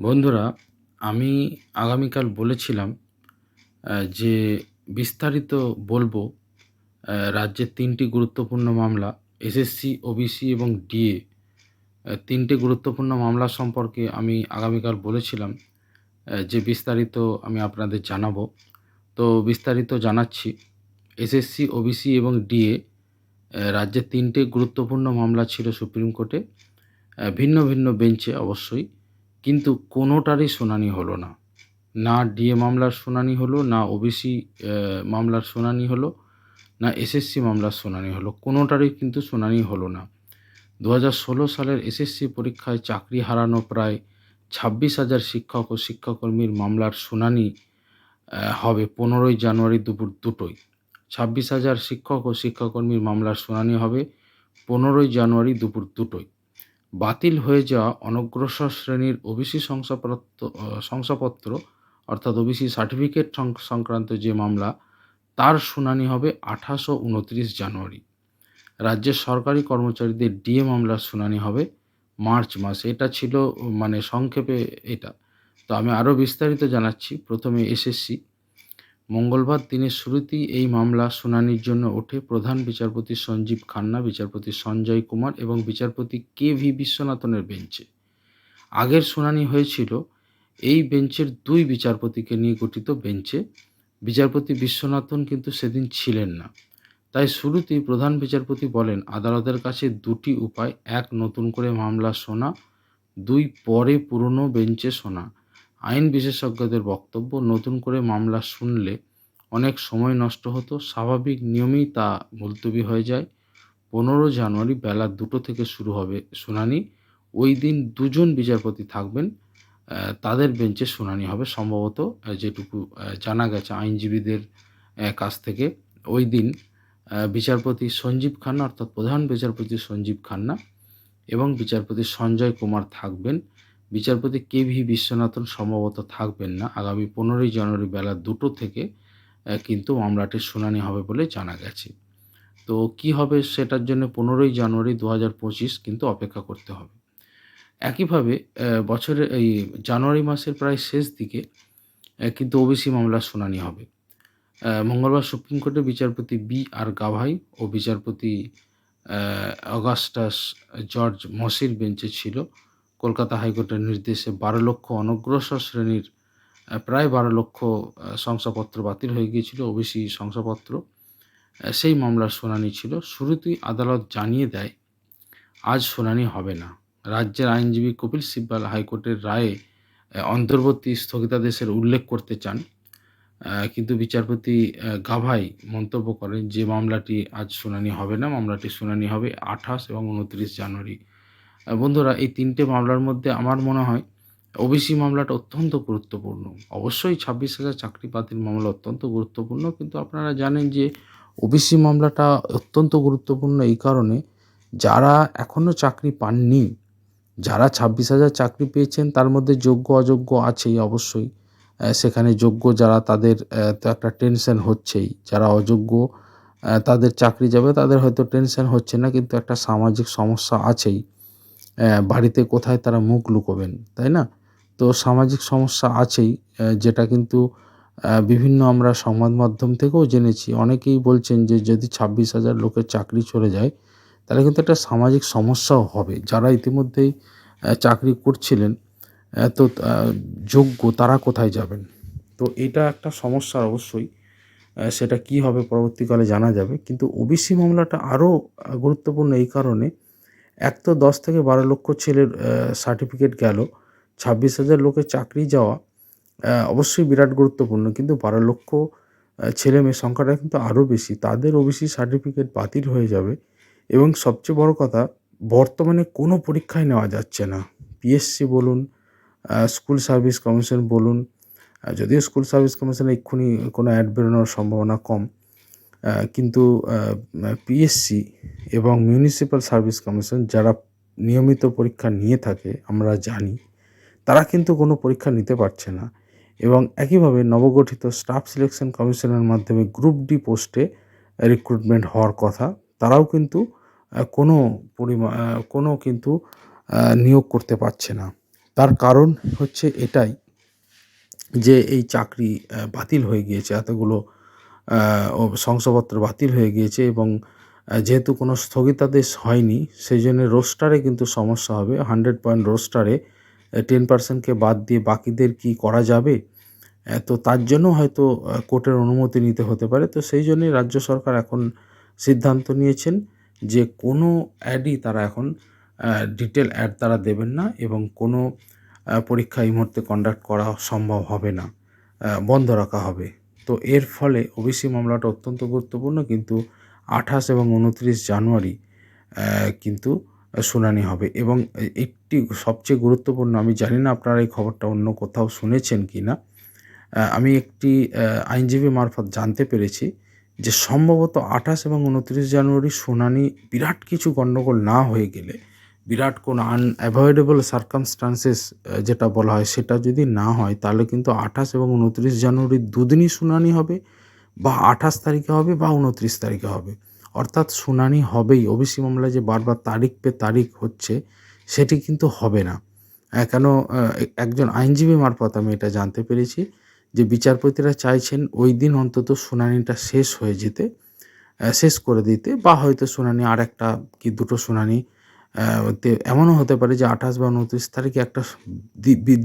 বন্ধুরা, আমি আগামীকাল বলেছিলাম যে বিস্তারিত বলব রাজ্যের তিনটি গুরুত্বপূর্ণ মামলা এসএসসি ওবিসি এবং ডিএ তিনটে গুরুত্বপূর্ণ মামলা সম্পর্কে আমি আগামীকাল বলেছিলাম যে বিস্তারিত আমি আপনাদের জানাব। তো বিস্তারিত জানাচ্ছি এসএসসি ওবিসি এবং ডিএ রাজ্যের তিনটে গুরুত্বপূর্ণ মামলা ছিল সুপ্রিম কোর্টে ভিন্ন ভিন্ন বেঞ্চে অবশ্যই। কিন্তু কোনোটারই শুনানি হলো না। না ডিএ মামলার শুনানি হলো, না ওবিসি মামলার শুনানি হলো, না এসএসসি মামলার শুনানি হলো। কোনোটারই কিন্তু শুনানি হলো না। দু হাজার ষোলো সালের এসএসসি পরীক্ষায় চাকরি হারানো প্রায় ছাব্বিশ হাজার শিক্ষক ও শিক্ষাকর্মীর মামলার শুনানি হবে পনেরোই জানুয়ারি দুপুর দুটোই ছাব্বিশ হাজার শিক্ষক ও শিক্ষাকর্মীর মামলার শুনানি হবে পনেরোই জানুয়ারি দুপুর দুটোই বাতিল হয়ে যাওয়া অনগ্রসর শ্রেণির ওবিসি শংসাপত্র শংসাপত্র, অর্থাৎ ওবিসি সার্টিফিকেট সংক্রান্ত যে মামলা, তার শুনানি হবে আঠাশো উনত্রিশ জানুয়ারি। রাজ্যের সরকারি কর্মচারীদের ডিএ মামলার শুনানি হবে মার্চ মাসে। এটা ছিল মানে সংক্ষেপে এটা। তো আমি আরও বিস্তারিত জানাচ্ছি। প্রথমে এসএসসি। মঙ্গলবার দিনের শুরুতেই এই মামলা শুনানির জন্য ওঠে প্রধান বিচারপতি সঞ্জীব খান্না, বিচারপতি সঞ্জয় কুমার এবং বিচারপতি কে ভি বিশ্বনাথনের বেঞ্চে। আগের শুনানি হয়েছিল, এই বেঞ্চের দুই বিচারপতিকে নিয়ে গঠিত বেঞ্চে। বিচারপতি বিশ্বনাথন কিন্তু সেদিন ছিলেন না। তাই শুরুতেই প্রধান বিচারপতি বলেন, আদালতের কাছে দুটি উপায়, এক, নতুন করে মামলা শোনা, দুই, পরে পুরনো বেঞ্চে শোনা। আইন বিশেষজ্ঞদের বক্তব্য নতুন করে মামলা শুনলে অনেক সময় নষ্ট হতো। স্বাভাবিক নিয়মেই তা মুলতবি হয়ে যায়। পনেরো জানুয়ারি বেলা দুটো থেকে শুরু হবে শুনানি। ওই দিন দুজন বিচারপতি থাকবেন। তাদের বেঞ্চে শুনানি হবে সম্ভবত যেটুকু জানা গেছে আইনজীবীদের কাছ থেকে। ওই দিন বিচারপতি সঞ্জীব খান্না, অর্থাৎ প্রধান বিচারপতি সঞ্জীব খান্না এবং বিচারপতি সঞ্জয় কুমার থাকবেন। বিচারপতি কে ভি বিশ্বনাথন সম্ভবত থাকবেন না। আগামী পনেরোই জানুয়ারি বেলা দুটো থেকে কিন্তু মামলাটির শুনানি হবে বলে জানা গেছে। তো কি হবে সেটার জন্য পনেরোই জানুয়ারি দু হাজার পঁচিশ কিন্তু অপেক্ষা করতে হবে। একইভাবে বছরের এই জানুয়ারি মাসের প্রায় শেষ দিকে কিন্তু ওবিসি মামলার শুনানি হবে। মঙ্গলবার সুপ্রিম কোর্টের বিচারপতি বি আর গাভাই ও বিচারপতি অগাস্টাস জর্জ মসির বেঞ্চে ছিল। কলকাতা হাইকোর্টের নির্দেশে বারো লক্ষ অনগ্রসর শ্রেণির প্রায় বারো লক্ষ শংসাপত্র বাতিল হয়ে গিয়েছিল, ওবিসি শংসাপত্র। সেই মামলার শুনানি ছিল। শুরুতেই আদালত জানিয়ে দেয়, আজ শুনানি হবে না। রাজ্যের আইনজীবী কপিল সিব্বাল হাইকোর্টের রায়ে অন্তর্বর্তী স্থগিতাদেশের উল্লেখ করতে চান। কিন্তু বিচারপতি গাভাই মন্তব্য করেন যে, মামলাটি আজ শুনানি হবে না, মামলাটি শুনানি হবে আঠাশ এবং উনত্রিশ জানুয়ারি বন্ধুরা, এই তিনটে মামলার মধ্যে আমার মনে হয় ওবিসি মামলাটা অত্যন্ত গুরুত্বপূর্ণ। অবশ্যই ছাব্বিশ হাজার চাকরি বাতিল মামলা অত্যন্ত গুরুত্বপূর্ণ, কিন্তু আপনারা জানেন যে ওবিসি মামলাটা অত্যন্ত গুরুত্বপূর্ণ এই কারণে যারা এখনও চাকরি পাননি, যারা ছাব্বিশ হাজার চাকরি পেয়েছেন, তার মধ্যে যোগ্য, অযোগ্য আছেই অবশ্যই। সেখানে যোগ্য যারা তাদের তো একটা টেনশন হচ্ছেই। যারা অযোগ্য তাদের চাকরি যাবে, তাদের হয়তো টেনশন হচ্ছে না, কিন্তু একটা সামাজিক সমস্যা আছেই। বাড়িতে কোথায় তারা মুখ লুকোবেন, তাই না? তো সামাজিক সমস্যা আছেই যেটা কিন্তু বিভিন্ন আমরা সংবাদ মাধ্যম থেকেও জেনেছি। অনেকেই বলছেন যে যদি ছাব্বিশ হাজার লোকের চাকরি চলে যায়, তাহলে কিন্তু একটা সামাজিক সমস্যাও হবে। যারা ইতিমধ্যেই চাকরি করছিলেন তো যোগ্য তারা কোথায় যাবেন? তো এটা একটা সমস্যা অবশ্যই সেটা কি হবে পরবর্তীকালে জানা যাবে। কিন্তু ওবিসি মামলাটা আরও গুরুত্বপূর্ণ এই কারণে এক তো দশ থেকে বারো লক্ষ ছেলের সার্টিফিকেট গেল। ছাব্বিশ হাজার লোকের চাকরি যাওয়া অবশ্যই বিরাট গুরুত্বপূর্ণ। কিন্তু বারো লক্ষ ছেলে মেয়ের সংখ্যাটা কিন্তু আরও বেশি। তাদের ওবিসি সার্টিফিকেট বাতিল হয়ে যাবে। এবং সবচেয়ে বড় কথা, বর্তমানে কোনো পরীক্ষায় নেওয়া যাচ্ছে না। পিএসসি বলুন স্কুল সার্ভিস কমিশন বলুন যদিও স্কুল সার্ভিস কমিশনে এক্ষুনি কোনো অ্যাড বেরোনোর সম্ভাবনা কম। কিন্তু পিএসসি এবং মিউনিসিপ্যাল সার্ভিস কমিশন যারা নিয়মিত পরীক্ষা নিয়ে থাকে, আমরা জানি, তারা কিন্তু কোনো পরীক্ষা নিতে পারছে না। এবং একইভাবে নবগঠিত স্টাফ সিলেকশন কমিশনের মাধ্যমে গ্রুপ ডি পোস্টে রিক্রুটমেন্ট হওয়ার কথা, তারাও কিন্তু কোনো পরিমা কোনো কিন্তু নিয়োগ করতে পারছে না। তার কারণ হচ্ছে এটাই যে এই চাকরি বাতিল হয়ে গিয়েছে, এতগুলো শংসাপত্র বাতিল হয়ে গিয়েছে এবং যেহেতু কোনো স্থগিতাদেশ হয়নি সেই জন্য রোস্টারে কিন্তু সমস্যা হবে। হান্ড্রেড পয়েন্ট রোস্টারে টেন পার্সেন্টকে বাদ দিয়ে বাকিদের কি করা যাবে? তো তার জন্য হয়তো কোর্টের অনুমতি নিতে হতে পারে। তো সেই জন্যই রাজ্য সরকার এখন সিদ্ধান্ত নিয়েছেন যে কোনো অ্যাডই তারা এখন ডিটেল অ্যাড তারা দেবেন না এবং কোনো পরীক্ষা এই মুহূর্তে কন্ডাক্ট করা সম্ভব হবে না। বন্ধ রাখা হবে। তো এর ফলে ওবিসি মামলাটা অত্যন্ত গুরুত্বপূর্ণ, কিন্তু আঠাশ এবং উনত্রিশ জানুয়ারি কিন্তু শুনানি হবে। এবং একটি সবচেয়ে গুরুত্বপূর্ণ, আমি জানি না আপনারা এই খবরটা অন্য কোথাও শুনেছেন কি না আমি একটি আইনজীবী মারফত জানতে পেরেছি যে সম্ভবত আঠাশ এবং উনত্রিশ জানুয়ারি শুনানি বিরাট কিছু গণ্ডগোল না হয়ে গেলে বিরাট কোনো আনঅ্যাভয়েডেবল সার্কামস্টান্সেস যেটা বলা হয়, সেটা যদি না হয়, তাহলে কিন্তু আঠাশ এবং উনত্রিশ জানুয়ারি দুদিনই শুনানি হবে, বা আঠাশ তারিখে হবে, বা উনত্রিশ তারিখে হবে। অর্থাৎ শুনানি হবেই। ওবিসি মামলায় যে বারবার তারিখ পে তারিখ হচ্ছে, সেটি কিন্তু হবে না। কেন একজন আইনজীবী মারফত আমি এটা জানতে পেরেছি যে বিচারপতিরা চাইছেন ওই দিন অন্তত শুনানিটা শেষ হয়ে যেতে শেষ করে দিতে, বা হয়তো শুনানি আর একটা কি দুটো শুনানি এমনও হতে পারে যে আঠাশ বা উনত্রিশ তারিখে একটা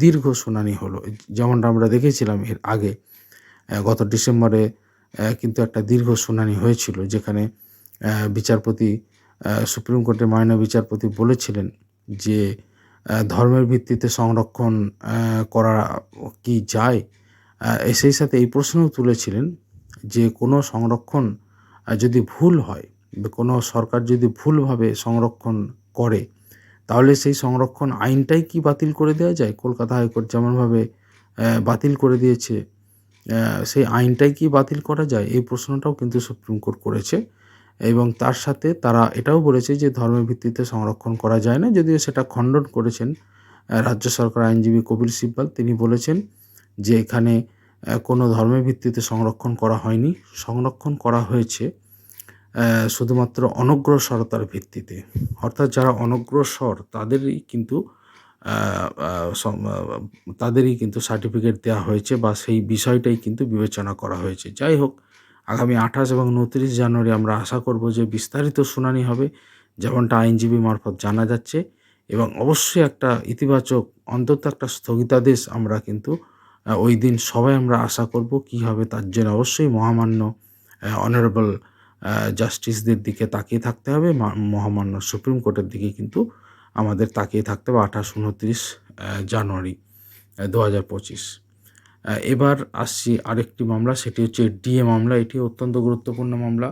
দীর্ঘ শুনানি হলো। যেমনটা আমরা দেখেছিলাম এর আগে গত ডিসেম্বরে কিন্তু একটা দীর্ঘ শুনানি হয়েছিল যেখানে বিচারপতি সুপ্রিম কোর্টের মাননীয় বিচারপতি বলেছিলেন যে ধর্মের ভিত্তিতে সংরক্ষণ করা কি যায়? সেই সাথে এই প্রশ্নও তুলেছিলেন যে কোনো সংরক্ষণ যদি ভুল হয়, কোনো সরকার যদি ভুলভাবে সংরক্ষণ করে। তাহলে সেই সংরক্ষণ আইনটাই কি বাতিল করে দেওয়া যায়? কলকাতা হাইকোর্ট যেমনভাবে বাতিল করে দিয়েছে সেই আইনটাই কি বাতিল করা যায়? এই প্রশ্নটাও কিন্তু সুপ্রিম কোর্ট করেছে এবং তার সাথে তারা এটাও বলেছে যে ধর্মের ভিত্তিতে সংরক্ষণ করা যায় না। যদিও সেটা খণ্ডন করেছেন রাজ্য সরকার আইনজীবী কপিল সিব্বাল। তিনি বলেছেন যে এখানে কোনো ধর্মের ভিত্তিতে সংরক্ষণ করা হয়নি। সংরক্ষণ করা হয়েছে শুধুমাত্র অনগ্রসরতার ভিত্তিতে। অর্থাৎ যারা অনগ্রসর, তাদেরই কিন্তু তাদেরই কিন্তু সার্টিফিকেট দেওয়া হয়েছে বা সেই বিষয়টাই কিন্তু বিবেচনা করা হয়েছে। যাই হোক, আগামী আঠাশ এবং উনত্রিশ জানুয়ারি আমরা আশা করব যে বিস্তারিত শুনানি হবে, যেমনটা আইনজীবী মারফত জানা যাচ্ছে, এবং অবশ্যই একটা ইতিবাচক, অন্তত একটা স্থগিতাদেশ আমরা কিন্তু ওই দিন সবাই আমরা আশা করব কী হবে তার জন্য অবশ্যই মহামান্য অনারেবল জাস্টিসদের দিকে তাকিয়ে থাকতে হবে। মহামান্য সুপ্রিম কোর্টের দিকে কিন্তু আমাদের তাকিয়ে থাকতে হবে আঠাশ, উনত্রিশ জানুয়ারি দু হাজার পঁচিশ। এবার আসছি আরেকটি মামলা, সেটি হচ্ছে ডিএ মামলা। এটি অত্যন্ত গুরুত্বপূর্ণ মামলা।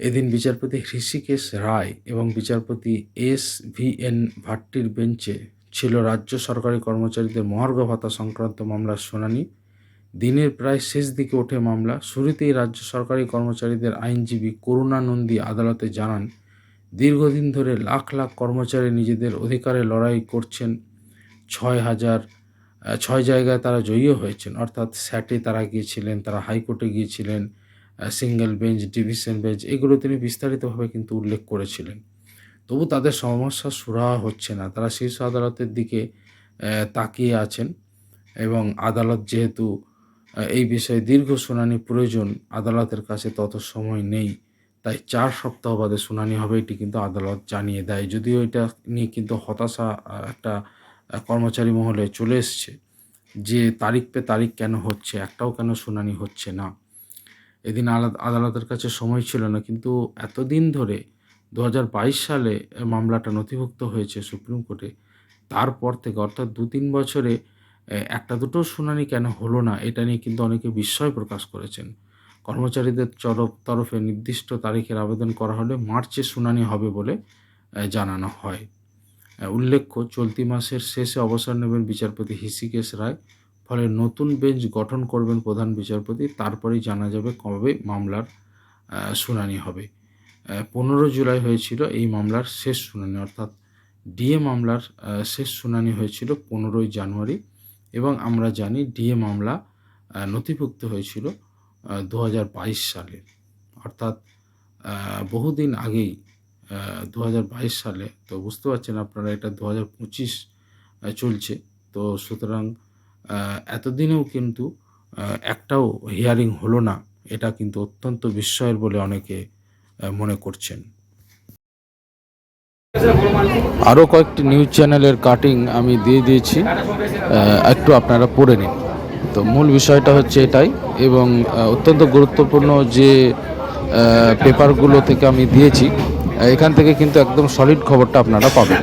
এদিন বিচারপতি হৃষিকেশ রায় এবং বিচারপতি এস ভি এন ভাট্টির বেঞ্চে ছিল রাজ্য সরকারি কর্মচারীদের মহার্ঘ ভাতা সংক্রান্ত মামলার শুনানি। দিনের প্রায় শেষ দিকে ওঠে মামলা। শুরুতেই রাজ্য সরকারি কর্মচারীদের আইনজীবী করুণা নন্দী আদালতে জানান, দীর্ঘদিন ধরে লাখ লাখ কর্মচারী নিজেদের অধিকারে লড়াই করছেন। ছয় হাজার ছয় জায়গায় তারা জয়ীও হয়েছেন। অর্থাৎ স্যাটে তারা গিয়েছিলেন, তারা হাইকোর্টে গিয়েছিলেন সিঙ্গেল বেঞ্চ, ডিভিশন বেঞ্চ, এগুলো তিনি বিস্তারিতভাবে কিন্তু উল্লেখ করেছিলেন। তবু তাদের সমস্যা সুরাহা হচ্ছে না। তারা শীর্ষ আদালতের দিকে তাকিয়ে আছেন এবং আদালত যেহেতু এই বিষয়ে দীর্ঘ শুনানি প্রয়োজন। আদালতের কাছে তত সময় নেই। তাই চার সপ্তাহ বাদে শুনানি হবে, এটি কিন্তু আদালত জানিয়ে দেয়। যদিও এটা নিয়ে কিন্তু হতাশা একটা কর্মচারী মহলে চলে এসছে যে তারিখ পে তারিখ কেন হচ্ছে, একটাও কেন শুনানি হচ্ছে না। এদিন আদালতের কাছে সময় ছিল না, কিন্তু এতদিন ধরে দু হাজার বাইশ সালে মামলাটা নথিভুক্ত হয়েছে সুপ্রিম কোর্টে। তারপর থেকে অর্থাৎ দু তিন বছরে একটা দুটো শুনানি কেন হলো না, এটা নিয়ে কিন্তু অনেকে বিস্ময় প্রকাশ করেছেন। কর্মচারীদের চরফ তরফে নির্দিষ্ট তারিখের আবেদন করা হলে মার্চে শুনানি হবে বলে জানানো হয়। উল্লেখ্য, চলতি মাসের শেষে অবসর নেবেন বিচারপতি হিসিকেশ রায়, ফলে নতুন বেঞ্চ গঠন করবেন প্রধান বিচারপতি, তারপরেই জানা যাবে কবে মামলার শুনানি হবে। পনেরো জুলাই হয়েছিল এই মামলার শেষ শুনানি, অর্থাৎ ডিএ মামলার শেষ শুনানি হয়েছিল পনেরোই জানুয়ারি। এবং আমরা জানি ডিএ মামলা নথিভুক্ত হয়েছিল দু হাজার বাইশ সালে। অর্থাৎ বহুদিন আগেই দু হাজার বাইশ সালে, তো বুঝতে পারছেন আপনারা এটা দু হাজার পঁচিশ চলছে। তো সুতরাং এতদিনেও কিন্তু একটাও হিয়ারিং হলো না, এটা কিন্তু অত্যন্ত বিস্ময়ের বলে অনেকে মনে করছেন। আরও কয়েকটি নিউজ চ্যানেলের কাটিং আমি দিয়ে দিয়েছি। একটু আপনারা পড়ে নিন। তো মূল বিষয়টা হচ্ছে এটাই এবং অত্যন্ত গুরুত্বপূর্ণ যে পেপারগুলো থেকে আমি দিয়েছি এখান থেকে কিন্তু একদম সলিড খবরটা আপনারা পাবেন।